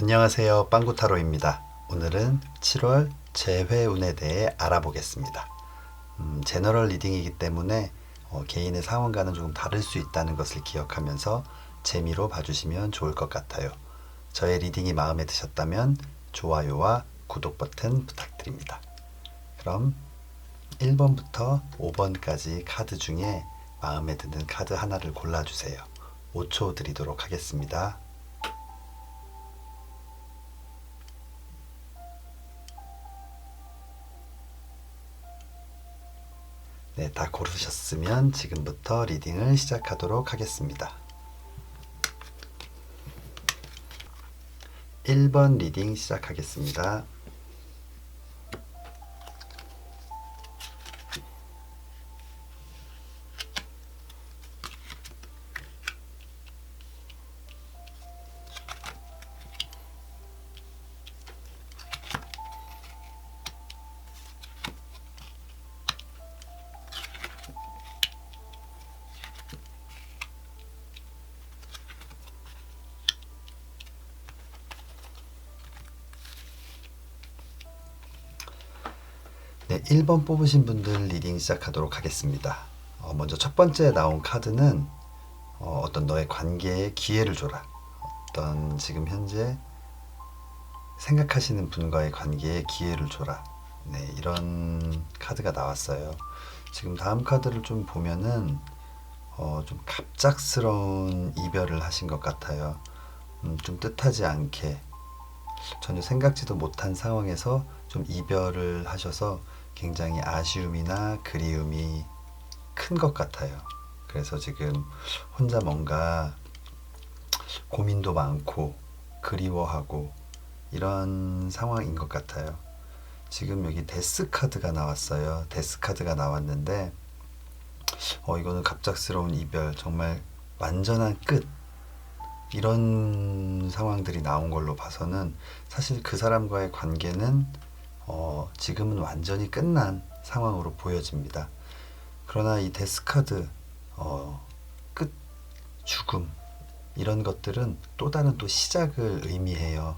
안녕하세요. 빵구타로입니다. 오늘은 7월 재회운에 대해 알아보겠습니다. 음, 제너럴 리딩이기 때문에 어, 개인의 상황과는 조금 다를 수 있다는 것을 기억하면서 재미로 봐주시면 좋을 것 같아요. 저의 리딩이 마음에 드셨다면 좋아요와 구독 버튼 부탁드립니다. 그럼 1번부터 5번까지 카드 중에 마음에 드는 카드 하나를 골라주세요. 5초 드리도록 하겠습니다. 네, 다 고르셨으면 지금부터 리딩을 시작하도록 하겠습니다. 1번 리딩 시작하겠습니다. 1번 뽑으신 분들 리딩 시작하도록 하겠습니다. 어, 먼저 첫 번째 나온 카드는 어, 어떤 너의 관계에 기회를 줘라. 어떤 지금 현재 생각하시는 분과의 관계에 기회를 줘라. 네, 이런 카드가 나왔어요. 지금 다음 카드를 좀 보면은 어, 좀 갑작스러운 이별을 하신 것 같아요. 음, 좀 뜻하지 않게 전혀 생각지도 못한 상황에서 좀 이별을 하셔서 굉장히 아쉬움이나 그리움이 큰 것 같아요. 그래서 지금 혼자 뭔가 고민도 많고 그리워하고 이런 상황인 것 같아요. 지금 여기 데스 카드가 나왔어요. 데스 카드가 나왔는데 어 이거는 갑작스러운 이별 정말 완전한 끝 이런 상황들이 나온 걸로 봐서는 사실 그 사람과의 관계는 어, 지금은 완전히 끝난 상황으로 보여집니다. 그러나 이 데스카드 어, 끝, 죽음 이런 것들은 또 다른 또 시작을 의미해요.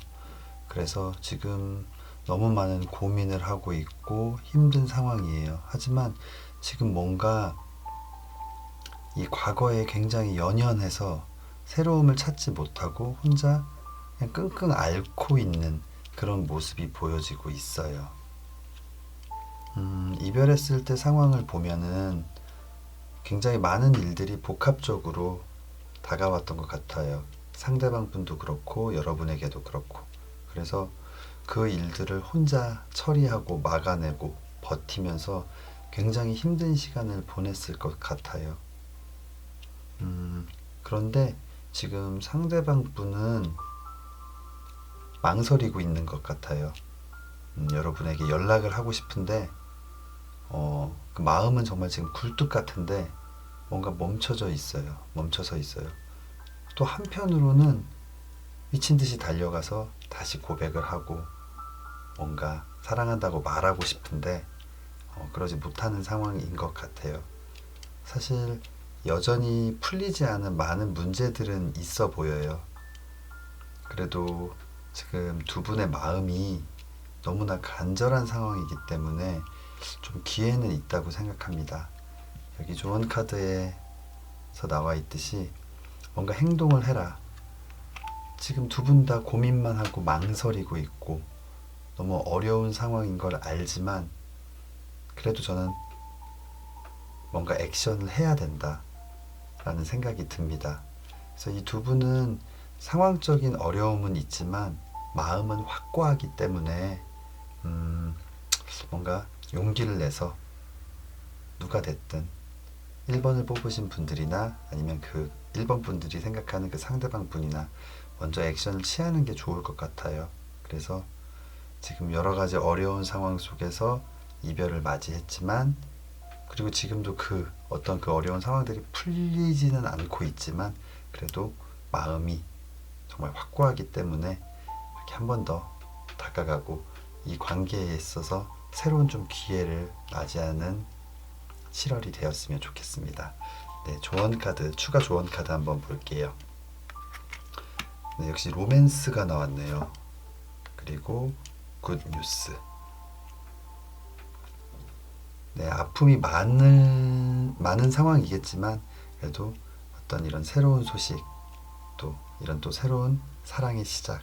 그래서 지금 너무 많은 고민을 하고 있고 힘든 상황이에요. 하지만 지금 뭔가 이 과거에 굉장히 연연해서 새로움을 찾지 못하고 혼자 그냥 끙끙 앓고 있는 그런 모습이 보여지고 있어요. 음, 이별했을 때 상황을 보면은 굉장히 많은 일들이 복합적으로 다가왔던 것 같아요. 상대방 분도 그렇고 여러분에게도 그렇고. 그래서 그 일들을 혼자 처리하고 막아내고 버티면서 굉장히 힘든 시간을 보냈을 것 같아요. 음, 그런데 지금 상대방 분은 망설이고 있는 것 같아요. 음, 여러분에게 연락을 하고 싶은데, 어, 그 마음은 정말 지금 굴뚝 같은데, 뭔가 멈춰져 있어요. 멈춰서 있어요. 또 한편으로는 미친 듯이 달려가서 다시 고백을 하고, 뭔가 사랑한다고 말하고 싶은데, 어, 그러지 못하는 상황인 것 같아요. 사실, 여전히 풀리지 않은 많은 문제들은 있어 보여요. 그래도 지금 두 분의 마음이 너무나 간절한 상황이기 때문에 좀 기회는 있다고 생각합니다. 여기 조언 카드에서 나와 있듯이 뭔가 행동을 해라. 지금 두 분 다 고민만 하고 망설이고 있고 너무 어려운 상황인 걸 알지만 그래도 저는 뭔가 액션을 해야 된다. 라는 생각이 듭니다. 그래서 이 두 분은 상황적인 어려움은 있지만 마음은 확고하기 때문에 음, 뭔가 용기를 내서 누가 됐든 1번을 뽑으신 분들이나 아니면 그 1번 분들이 생각하는 그 상대방 분이나 먼저 액션을 취하는 게 좋을 것 같아요. 그래서 지금 여러 가지 어려운 상황 속에서 이별을 맞이했지만 그리고 지금도 그 어떤 그 어려운 상황들이 풀리지는 않고 있지만 그래도 마음이 정말 확고하기 때문에 이렇게 한 번 더 다가가고 이 관계에 있어서 새로운 좀 기회를 맞이하는 7월이 되었으면 좋겠습니다. 네, 조언 카드, 추가 조언 카드 한번 볼게요. 네, 역시 로맨스가 나왔네요. 그리고 굿 뉴스. 네, 아픔이 많은 많은 상황이겠지만 그래도 어떤 이런 새로운 소식 또 이런 또 새로운 사랑의 시작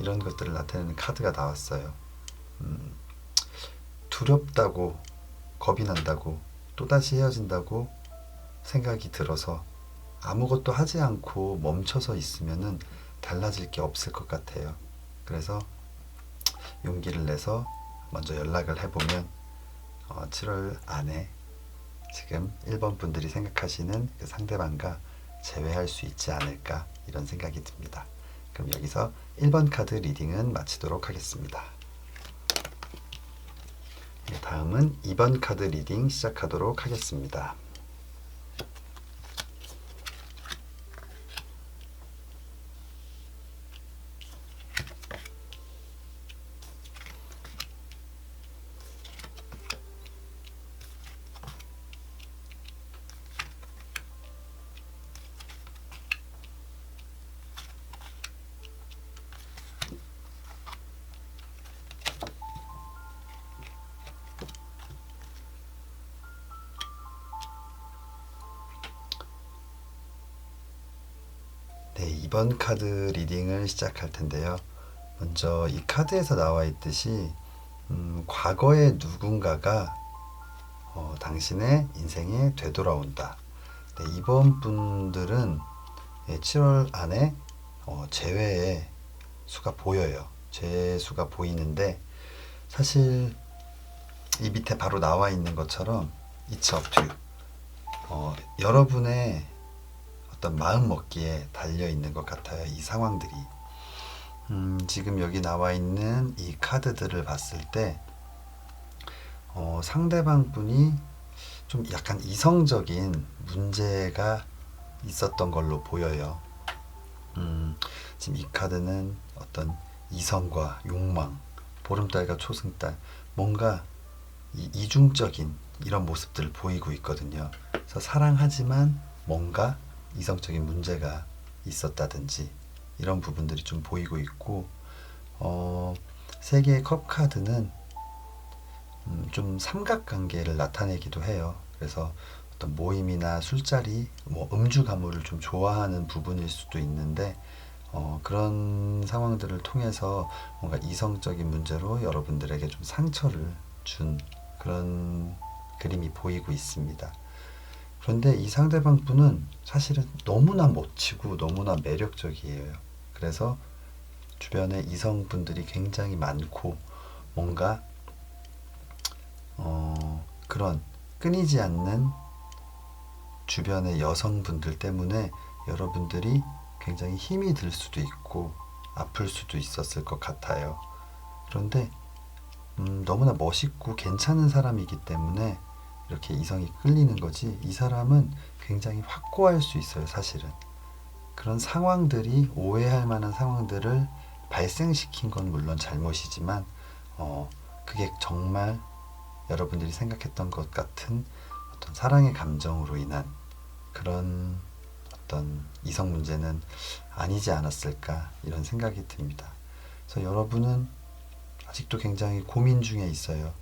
이런 것들을 나타내는 카드가 나왔어요. 음, 두렵다고 겁이 난다고 또다시 헤어진다고 생각이 들어서 아무것도 하지 않고 멈춰서 있으면은 달라질 게 없을 것 같아요. 그래서 용기를 내서 먼저 연락을 해보면 어, 7월 안에 지금 1번 분들이 생각하시는 그 상대방과 재회할 수 있지 않을까 이런 생각이 듭니다. 그럼 여기서 1번 카드 리딩은 마치도록 하겠습니다. 네, 다음은 2번 카드 리딩 시작하도록 하겠습니다. 이번 카드 리딩을 시작할 텐데요. 먼저 이 카드에서 나와 있듯이 음, 과거의 누군가가 어, 당신의 인생에 되돌아온다. 네, 이번 분들은 예, 7월 안에 어, 재회의 수가 보여요. 재회 수가 보이는데 사실 이 밑에 바로 나와 있는 것처럼 It's up to you. 어, 여러분의 어떤 마음 먹기에 달려 있는 것 같아요. 이 상황들이. 음, 지금 여기 나와 있는 이 카드들을 봤을 때, 어, 상대방 분이 좀 약간 이성적인 문제가 있었던 걸로 보여요. 음, 지금 이 카드는 어떤 이성과 욕망, 보름달과 초승달, 뭔가 이, 이중적인 이런 모습들을 보이고 있거든요. 그래서 사랑하지만 뭔가 이성적인 문제가 있었다든지 이런 부분들이 좀 보이고 있고 어, 세 개의 컵 카드는 음, 좀 삼각관계를 나타내기도 해요. 그래서 어떤 모임이나 술자리, 뭐 음주 가무를 좀 좋아하는 부분일 수도 있는데 어, 그런 상황들을 통해서 뭔가 이성적인 문제로 여러분들에게 좀 상처를 준 그런 그림이 보이고 있습니다. 그런데 이 상대방 분은 사실은 너무나 멋지고 너무나 매력적이에요. 그래서 주변에 이성분들이 굉장히 많고 뭔가 어, 그런 끊이지 않는 주변의 여성분들 때문에 여러분들이 굉장히 힘이 들 수도 있고 아플 수도 있었을 것 같아요. 그런데 음, 너무나 멋있고 괜찮은 사람이기 때문에 이렇게 이성이 끌리는 거지 이 사람은 굉장히 확고할 수 있어요 사실은 그런 상황들이 오해할 만한 상황들을 발생시킨 건 물론 잘못이지만 어, 그게 정말 여러분들이 생각했던 것 같은 어떤 사랑의 감정으로 인한 그런 어떤 이성 문제는 아니지 않았을까 이런 생각이 듭니다. 그래서 여러분은 아직도 굉장히 고민 중에 있어요.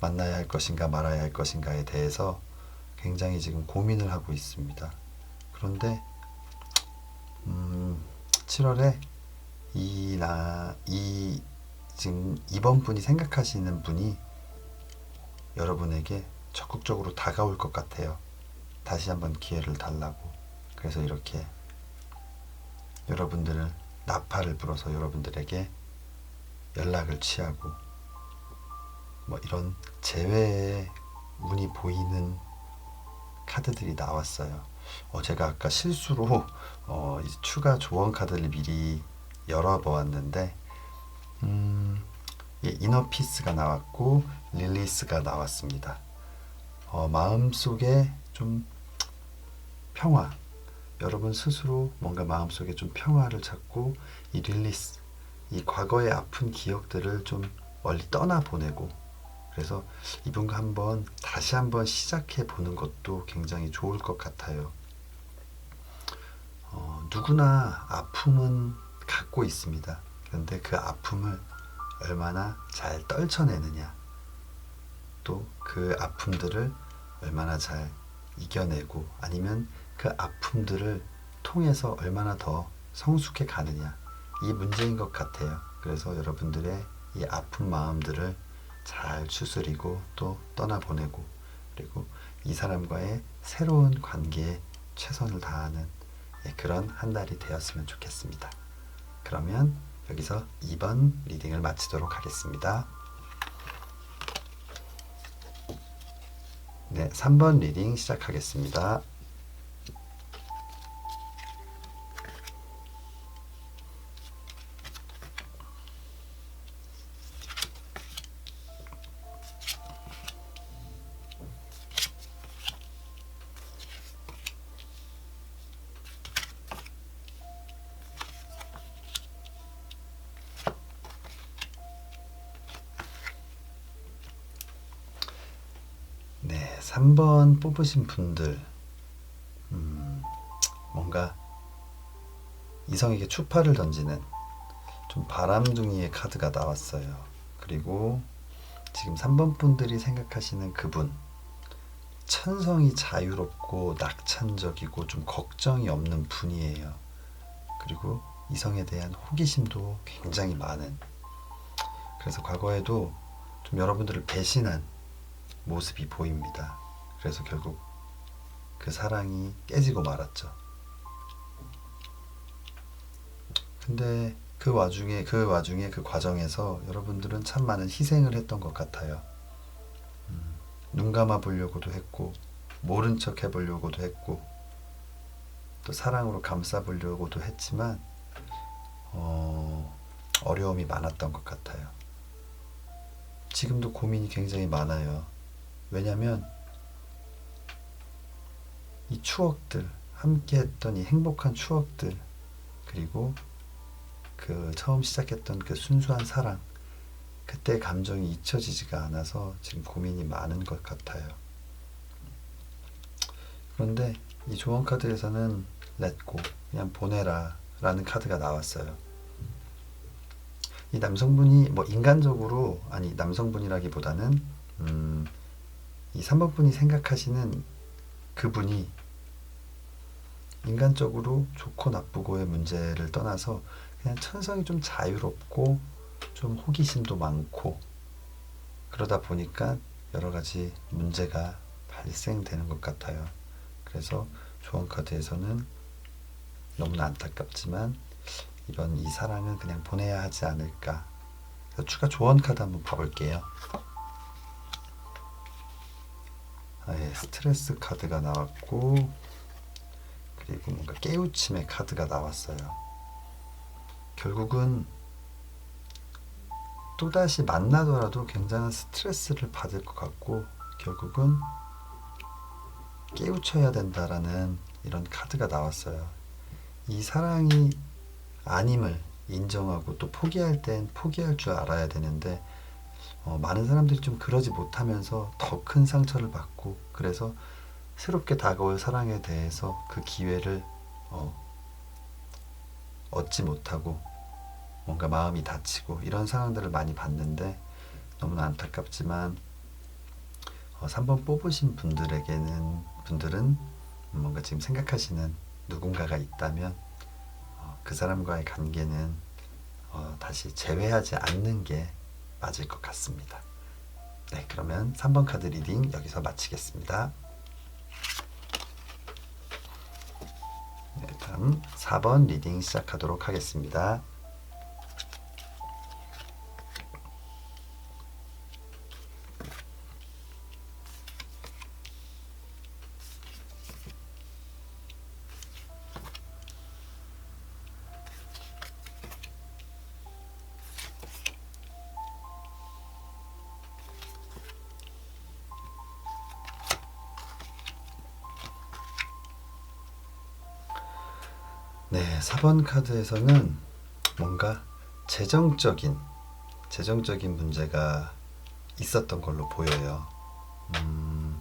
만나야 할 것인가 말아야 할 것인가에 대해서 굉장히 지금 고민을 하고 있습니다. 그런데 음, 7월에 이 나 이 지금 이번 분이 생각하시는 분이 여러분에게 적극적으로 다가올 것 같아요. 다시 한번 기회를 달라고. 그래서 이렇게 여러분들을 나팔을 불어서 여러분들에게 연락을 취하고 뭐 이런 재회의 운이 보이는 카드들이 나왔어요. 어, 제가 아까 실수로 어, 추가 조언 카드를 미리 열어보았는데 음, 예, 이너피스가 나왔고 릴리스가 나왔습니다. 어, 마음속에 좀 평화 여러분 스스로 뭔가 마음속에 좀 평화를 찾고 이 릴리스 이 과거의 아픈 기억들을 좀 멀리 떠나 보내고 그래서 이분과 한번 다시 한번 시작해 보는 것도 굉장히 좋을 것 같아요. 어, 누구나 아픔은 갖고 있습니다. 그런데 그 아픔을 얼마나 잘 떨쳐내느냐, 또 그 아픔들을 얼마나 잘 이겨내고 아니면 그 아픔들을 통해서 얼마나 더 성숙해 가느냐, 이 문제인 것 같아요. 그래서 여러분들의 이 아픈 마음들을 잘 추스리고 또 떠나보내고 그리고 이 사람과의 새로운 관계에 최선을 다하는 예, 그런 한 달이 되었으면 좋겠습니다. 그러면 여기서 2번 리딩을 마치도록 하겠습니다. 네, 3번 리딩 시작하겠습니다. 뽑으신 분들, 음, 뭔가 이성에게 추파를 던지는 좀 바람둥이의 카드가 나왔어요. 그리고 지금 3번 분들이 생각하시는 그분, 천성이 자유롭고 낙천적이고 좀 걱정이 없는 분이에요. 그리고 이성에 대한 호기심도 굉장히 많은. 그래서 과거에도 좀 여러분들을 배신한 모습이 보입니다. 그래서 결국 그 사랑이 깨지고 말았죠. 근데 그 와중에 그 와중에 그 과정에서 여러분들은 참 많은 희생을 했던 것 같아요. 음, 눈 감아 보려고도 했고 모른 척 해보려고도 했고 또 사랑으로 감싸 보려고도 했지만 어, 어려움이 많았던 것 같아요. 지금도 고민이 굉장히 많아요. 왜냐면 이 추억들 함께 했던 이 행복한 추억들 그리고 그 처음 시작했던 그 순수한 사랑 그때 감정이 잊혀지지가 않아서 지금 고민이 많은 것 같아요. 그런데 이 조언 카드에서는 렛고 그냥 보내라 라는 카드가 나왔어요. 이 남성분이 뭐 인간적으로 아니 남성분이라기보다는 음, 이 3번 분이 생각하시는 그분이 인간적으로 좋고 나쁘고의 문제를 떠나서 그냥 천성이 좀 자유롭고 좀 호기심도 많고 그러다 보니까 여러 가지 문제가 발생되는 것 같아요. 그래서 조언 카드에서는 너무나 안타깝지만 이번 이 사랑은 그냥 보내야 하지 않을까. 추가 조언 카드 한번 봐볼게요. 아, 예, 스트레스 카드가 나왔고 그리고 뭔가 깨우침의 카드가 나왔어요. 결국은 또다시 만나더라도 굉장한 스트레스를 받을 것 같고 결국은 깨우쳐야 된다라는 이런 카드가 나왔어요. 이 사랑이 아님을 인정하고 또 포기할 땐 포기할 줄 알아야 되는데 어, 많은 사람들이 좀 그러지 못하면서 더 큰 상처를 받고 그래서 새롭게 다가올 사랑에 대해서 그 기회를 어, 얻지 못하고 뭔가 마음이 다치고 이런 상황들을 많이 봤는데 너무나 안타깝지만 어, 3번 뽑으신 분들에게는 분들은 뭔가 지금 생각하시는 누군가가 있다면 어, 그 사람과의 관계는 어, 다시 재회하지 않는 게 맞을 것 같습니다. 네, 그러면 3번 카드 리딩 여기서 마치겠습니다. 네, 다음 4번 리딩 시작하도록 하겠습니다. 네, 4번 카드에서는 뭔가 재정적인 재정적인 문제가 있었던 걸로 보여요. 음,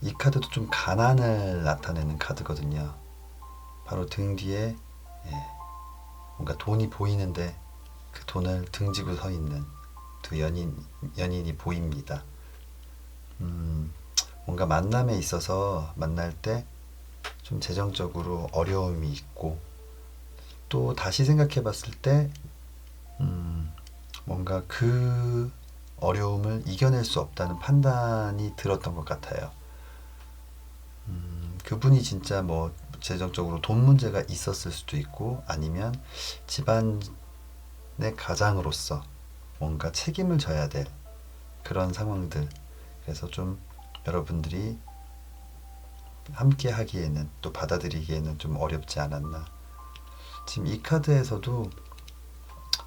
이 카드도 좀 가난을 나타내는 카드거든요. 바로 등 뒤에 예, 뭔가 돈이 보이는데 그 돈을 등지고 서 있는 두 연인 연인이 보입니다. 음, 뭔가 만남에 있어서 만날 때 좀 재정적으로 어려움이 있고 또 다시 생각해 봤을 때 음, 뭔가 그 어려움을 이겨낼 수 없다는 판단이 들었던 것 같아요. 음, 그분이 진짜 뭐 재정적으로 돈 문제가 있었을 수도 있고 아니면 집안의 가장으로서 뭔가 책임을 져야 될 그런 상황들. 그래서 좀 여러분들이 함께 하기에는 또 받아들이기에는 좀 어렵지 않았나. 지금 이 카드에서도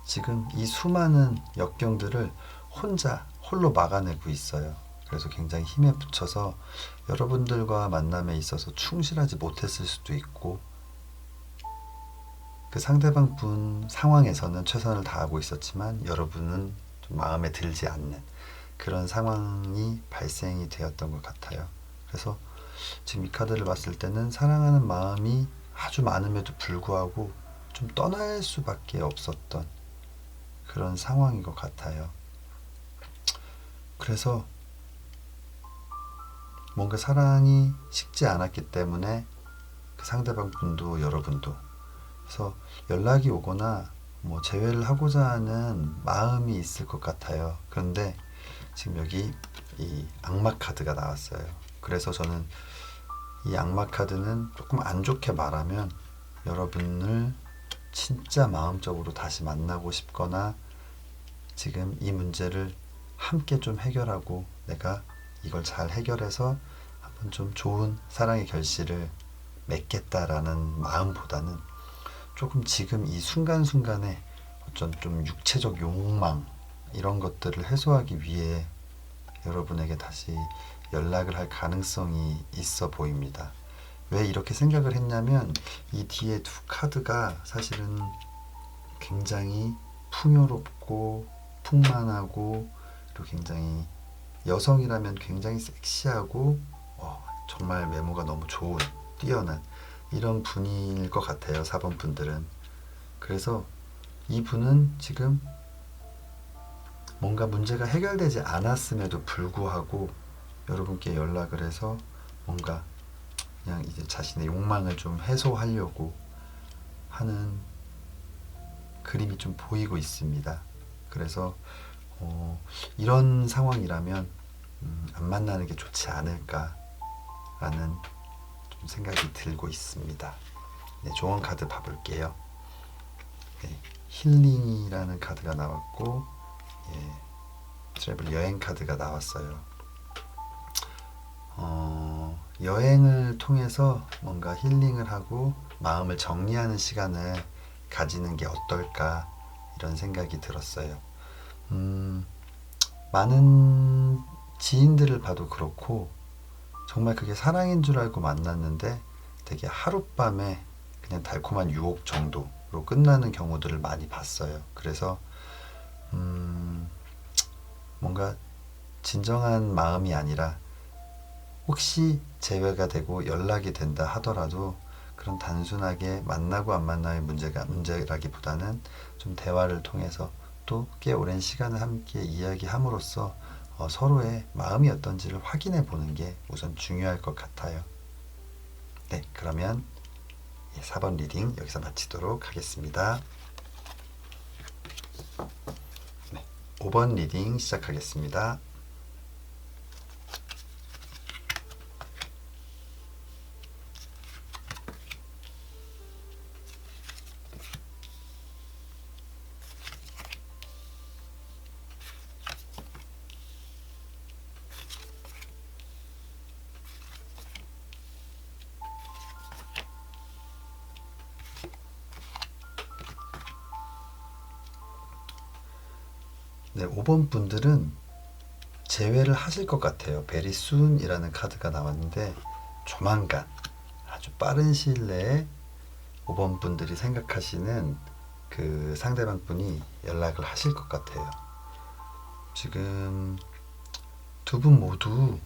지금 이 수많은 역경들을 혼자 홀로 막아내고 있어요. 그래서 굉장히 힘에 붙여서 여러분들과 만남에 있어서 충실하지 못했을 수도 있고 그 상대방 분 상황에서는 최선을 다하고 있었지만 여러분은 좀 마음에 들지 않는 그런 상황이 발생이 되었던 것 같아요. 그래서 지금 이 카드를 봤을 때는 사랑하는 마음이 아주 많음에도 불구하고 좀 떠날 수밖에 없었던 그런 상황인 것 같아요. 그래서 뭔가 사랑이 식지 않았기 때문에 그 상대방 분도 여러분도 그래서 연락이 오거나 뭐 재회를 하고자 하는 마음이 있을 것 같아요. 그런데 지금 여기 이 악마 카드가 나왔어요. 그래서 저는 이 악마 카드는 조금 안 좋게 말하면 여러분을 진짜 마음적으로 다시 만나고 싶거나 지금 이 문제를 함께 좀 해결하고 내가 이걸 잘 해결해서 한번 좀 좋은 사랑의 결실을 맺겠다라는 마음보다는 조금 지금 이 순간순간에 어쩐 좀 육체적 욕망 이런 것들을 해소하기 위해 여러분에게 다시 연락을 할 가능성이 있어 보입니다. 왜 이렇게 생각을 했냐면 이 뒤에 두 카드가 사실은 굉장히 풍요롭고 풍만하고 그리고 굉장히 여성이라면 굉장히 섹시하고 어, 정말 외모가 너무 좋은 뛰어난 이런 분일 것 같아요. 4번 분들은. 그래서 이 분은 지금 뭔가 문제가 해결되지 않았음에도 불구하고 여러분께 연락을 해서 뭔가 그냥 이제 자신의 욕망을 좀 해소하려고 하는 그림이 좀 보이고 있습니다. 그래서 어, 이런 상황이라면 음, 안 만나는 게 좋지 않을까라는 좀 생각이 들고 있습니다. 네, 조언 카드 봐볼게요. 네, 힐링이라는 카드가 나왔고 예, 트래블 여행 카드가 나왔어요. 어, 여행을 통해서 뭔가 힐링을 하고 마음을 정리하는 시간을 가지는 게 어떨까 이런 생각이 들었어요. 음, 많은 지인들을 봐도 그렇고 정말 그게 사랑인 줄 알고 만났는데 되게 하룻밤에 그냥 달콤한 유혹 정도로 끝나는 경우들을 많이 봤어요. 그래서 음, 뭔가 진정한 마음이 아니라 혹시 재회가 되고 연락이 된다 하더라도 그런 단순하게 만나고 안 만나의 문제가 문제라기보다는 좀 대화를 통해서 또 꽤 오랜 시간을 함께 이야기함으로써 어, 서로의 마음이 어떤지를 확인해 보는 게 우선 중요할 것 같아요. 네, 그러면 4번 리딩 여기서 마치도록 하겠습니다. 네, 5번 리딩 시작하겠습니다. 네, 5번 분들은 재회를 하실 것 같아요. 베리 순이라는 카드가 나왔는데 조만간 아주 빠른 시일 내에 5번 분들이 생각하시는 그 상대방 분이 연락을 하실 것 같아요. 지금 두 분 모두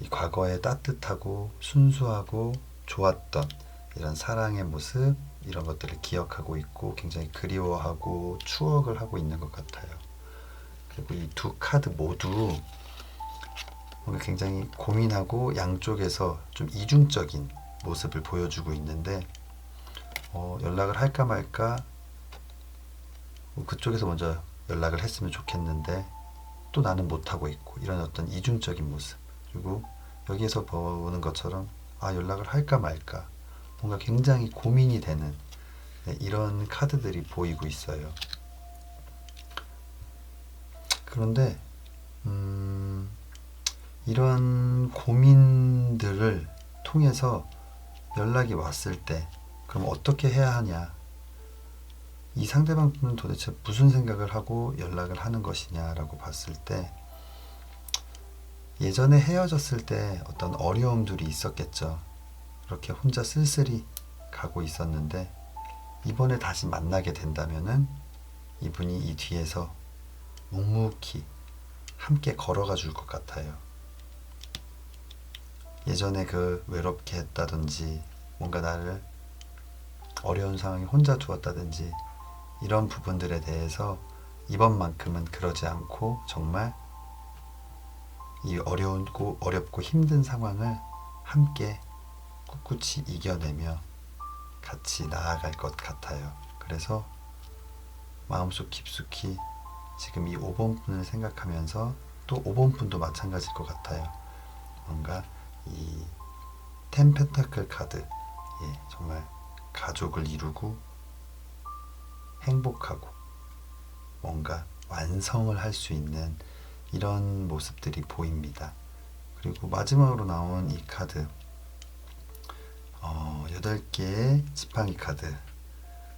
이 과거에 따뜻하고 순수하고 좋았던 이런 사랑의 모습 이런 것들을 기억하고 있고 굉장히 그리워하고 추억을 하고 있는 것 같아요. 이 두 카드 모두 굉장히 고민하고 양쪽에서 좀 이중적인 모습을 보여주고 있는데 어, 연락을 할까 말까 뭐 그쪽에서 먼저 연락을 했으면 좋겠는데 또 나는 못하고 있고 이런 어떤 이중적인 모습 그리고 여기에서 보는 것처럼 아 연락을 할까 말까 뭔가 굉장히 고민이 되는 네, 이런 카드들이 보이고 있어요. 그런데 음, 이런 고민들을 통해서 연락이 왔을 때 그럼 어떻게 해야 하냐? 이 상대방 분은 도대체 무슨 생각을 하고 연락을 하는 것이냐라고 봤을 때 예전에 헤어졌을 때 어떤 어려움들이 있었겠죠. 그렇게 혼자 쓸쓸히 가고 있었는데 이번에 다시 만나게 된다면은 이분이 이 뒤에서 묵묵히 함께 걸어가 줄 것 같아요. 예전에 그 외롭게 했다든지 뭔가 나를 어려운 상황에 혼자 두었다든지 이런 부분들에 대해서 이번만큼은 그러지 않고 정말 이 어려운고 어렵고 힘든 상황을 함께 꿋꿋이 이겨내며 같이 나아갈 것 같아요. 그래서 마음속 깊숙이 지금 이 5번 분을 생각하면서 또 5번 분도 마찬가지일 것 같아요. 뭔가 이 텐펜타클 카드, 예, 정말 가족을 이루고 행복하고 뭔가 완성을 할 수 있는 이런 모습들이 보입니다. 그리고 마지막으로 나온 이 카드, 어, 8개의 지팡이 카드.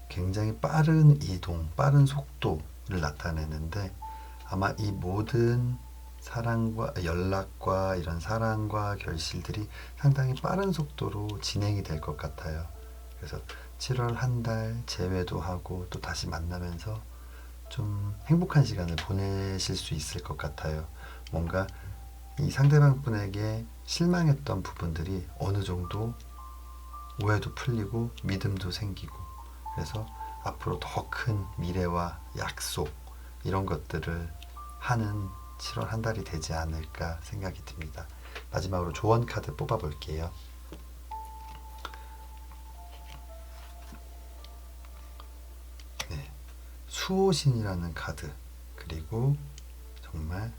굉장히 빠른 이동, 빠른 속도를 나타내는데 아마 이 모든 사랑과 연락과 이런 사랑과 결실들이 상당히 빠른 속도로 진행이 될 것 같아요. 그래서 7월 한 달 재회도 하고 또 다시 만나면서 좀 행복한 시간을 보내실 수 있을 것 같아요. 뭔가 이 상대방 분에게 실망했던 부분들이 어느 정도 오해도 풀리고 믿음도 생기고 그래서 앞으로 더 큰 미래와 약속 이런 것들을 하는 7월 한 달이 되지 않을까 생각이 듭니다. 마지막으로 조언 카드 뽑아 볼게요. 네. 수호신이라는 카드 그리고 정말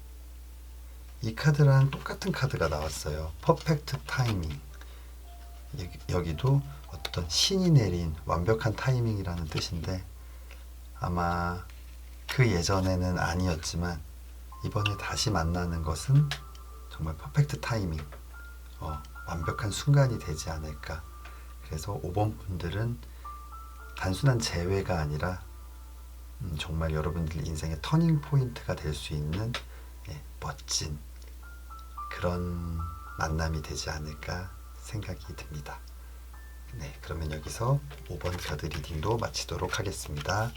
이 카드랑 똑같은 카드가 나왔어요. 퍼펙트 타이밍. 여기- 여기도 어떤 신이 내린 완벽한 타이밍이라는 뜻인데 아마 그 예전에는 아니었지만 이번에 다시 만나는 것은 정말 퍼펙트 타이밍, 어, 완벽한 순간이 되지 않을까. 그래서 5번 분들은 단순한 재회가 아니라 음, 정말 여러분들 인생의 터닝 포인트가 될 수 있는 예, 멋진 그런 만남이 되지 않을까 생각이 듭니다. 네, 그러면 여기서 5번 카드 리딩도 마치도록 하겠습니다.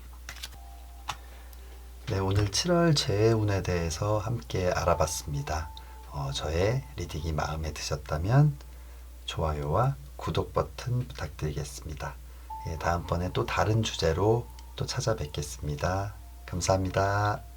네, 오늘 7월 재해운에 대해서 함께 알아봤습니다. 어, 저의 리딩이 마음에 드셨다면 좋아요와 구독 버튼 부탁드리겠습니다. 예, 다음번에 또 다른 주제로 또 찾아뵙겠습니다. 감사합니다.